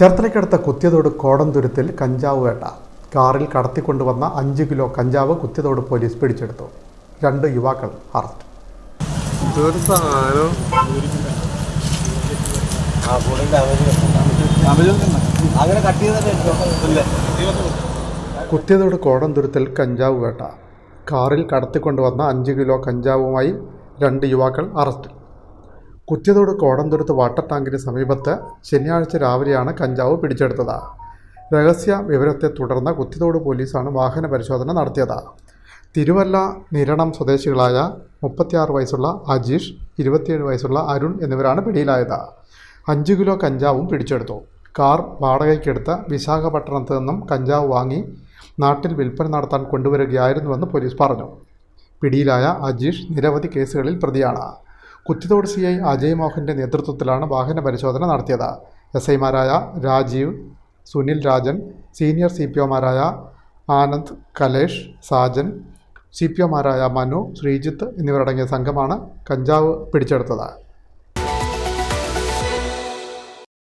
ചേർത്തലയ്ക്കടുത്ത കുത്തിയതോട് കോടന്തുരുത്തിൽ കഞ്ചാവ് വേട്ട. കാറിൽ കടത്തിക്കൊണ്ടുവന്ന അഞ്ച് കിലോ കഞ്ചാവ് കുത്തിയതോട് പോലീസ് പിടിച്ചെടുത്തു. രണ്ട് യുവാക്കൾ അറസ്റ്റ്. കുത്തിയതോട് കോടന്തുരുത്തിൽ കഞ്ചാവ് വേട്ട. കാറിൽ കടത്തിക്കൊണ്ടുവന്ന അഞ്ച് കിലോ കഞ്ചാവുമായി രണ്ട് യുവാക്കൾ അറസ്റ്റിൽ കുത്തിയതോട് കോടന്തുരുത്ത് വാട്ടർ ടാങ്കിന് സമീപത്ത് ശനിയാഴ്ച രാവിലെയാണ് കഞ്ചാവ് പിടിച്ചെടുത്തത്. രഹസ്യ വിവരത്തെ തുടർന്ന് കുത്തിയതോട് പോലീസാണ് വാഹന പരിശോധന നടത്തിയത്. തിരുവല്ല നിരണം സ്വദേശികളായ മുപ്പത്തിയാറ് വയസ്സുള്ള അജീഷ് ഇരുപത്തിയേഴ് വയസ്സുള്ള അരുൺ എന്നിവരാണ് പിടിയിലായത്. അഞ്ച് കിലോ കഞ്ചാവും പിടിച്ചെടുത്തു. കാർ വാടകയ്ക്കെടുത്ത് വിശാഖപട്ടണത്ത് നിന്നും കഞ്ചാവ് വാങ്ങി നാട്ടിൽ വിൽപ്പന നടത്താൻ കൊണ്ടുവരികയായിരുന്നുവെന്ന് പോലീസ് പറഞ്ഞു. പിടിയിലായ അജീഷ് നിരവധി കേസുകളിൽ പ്രതിയാണ്. കുത്തിത്തോട് സി ഐ അജയ് മോഹന്റെ നേതൃത്വത്തിലാണ് വാഹന പരിശോധന നടത്തിയത്. എസ് ഐമാരായ Rajeev Sunil Rajan senior C P ഒമാരായ Anand Kalesh Sajan C P ഒമാരായ മനു ശ്രീജിത്ത് എന്നിവരടങ്ങിയ സംഘമാണ് കഞ്ചാവ് പിടിച്ചെടുത്തത്.